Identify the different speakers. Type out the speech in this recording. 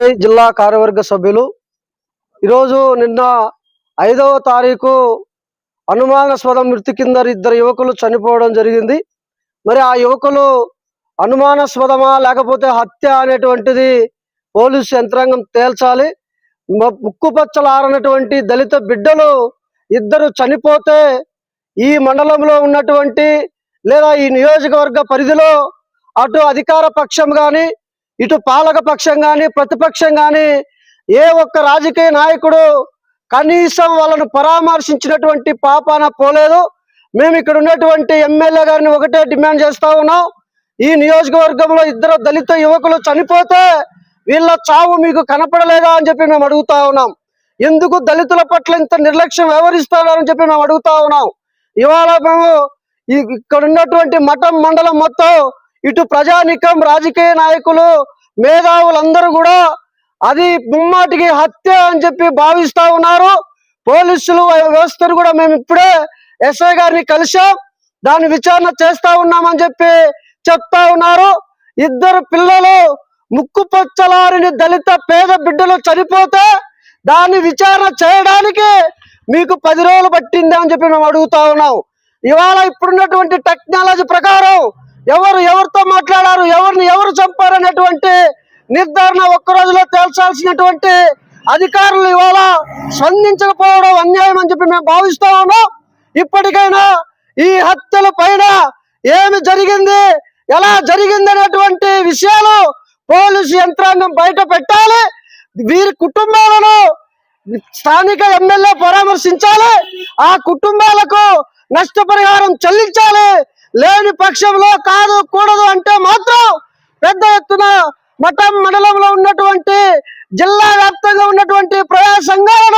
Speaker 1: జిల్లా కార్యవర్గ సభ్యులు. ఈరోజు నిన్న ఐదవ తారీఖు అనుమానాస్పద మృతి కింద ఇద్దరు యువకులు చనిపోవడం జరిగింది. మరి ఆ యువకులు అనుమానాస్పదమా లేకపోతే హత్య అనేటువంటిది పోలీసు యంత్రాంగం తేల్చాలి. ముక్కుపచ్చలారనటువంటి దళిత బిడ్డలు ఇద్దరు చనిపోతే ఈ మండలంలో ఉన్నటువంటి లేదా ఈ నియోజకవర్గ పరిధిలో అటు అధికార పక్షం కానీ ఇటు పాలక పక్షం కానీ ప్రతిపక్షం కానీ ఏ ఒక్క రాజకీయ నాయకుడు కనీసం వాళ్ళను పరామర్శించినటువంటి పాపాన పోలేదు. మేము ఇక్కడ ఉన్నటువంటి ఎమ్మెల్యే గారిని ఒకటే డిమాండ్ చేస్తా ఉన్నాం. ఈ నియోజకవర్గంలో ఇద్దరు దళిత యువకులు చనిపోతే వీళ్ళ చావు మీకు కనపడలేదా అని చెప్పి మేము అడుగుతా ఉన్నాం. ఎందుకు దళితుల పట్ల ఇంత నిర్లక్ష్యం వ్యవహరిస్తారని చెప్పి మేము అడుగుతా ఉన్నాం. ఇవాళ మేము ఇక్కడ ఉన్నటువంటి మఠం మండలం మొత్తం ఇటు ప్రజానికం రాజకీయ నాయకులు మేధావులందరూ కూడా అది ముమ్మాటికి హత్య అని చెప్పి భావిస్తా ఉన్నారు. పోలీసులు వ్యవస్థను కూడా మేము ఇప్పుడే ఎస్ఐ గారిని కలిసాం దాని విచారణ చేస్తా ఉన్నామని చెప్పి చెప్తా ఉన్నారు. ఇద్దరు పిల్లలు ముక్కు పచ్చలారిని దళిత పేద బిడ్డలు చనిపోతే దాన్ని విచారణ చేయడానికి మీకు పది రోజులు పట్టింది అని చెప్పి మేము అడుగుతా ఉన్నాం. ఇవాళ ఇప్పుడున్నటువంటి టెక్నాలజీ ప్రకారం ఎవరు ఎవరితో మాట్లాడారు ఎవరిని ఎవరు చంపారనేటువంటి నిర్ధారణ ఒక్క రోజులో తేల్చాల్సినటువంటి అధికారులు ఇవాళ స్పందించకపోవడం అన్యాయం అని చెప్పి మేము భావిస్తా ఉన్నాం. ఇప్పటికైనా ఈ హత్యల పైన ఏమి జరిగింది ఎలా జరిగింది అనేటువంటి విషయాలు పోలీసు యంత్రాంగం బయట పెట్టాలి. వీరి కుటుంబాలను స్థానిక ఎమ్మెల్యే పరామర్శించాలి. ఆ కుటుంబాలకు నష్టపరిహారం చెల్లించాలి. లేని పక్షంలో కాదు కూడదు అంటే మాత్రం పెద్ద ఎత్తున మఠం మండలంలో ఉన్నటువంటి జిల్లా వ్యాప్తంగా ఉన్నటువంటి ప్రజా సంఘాలను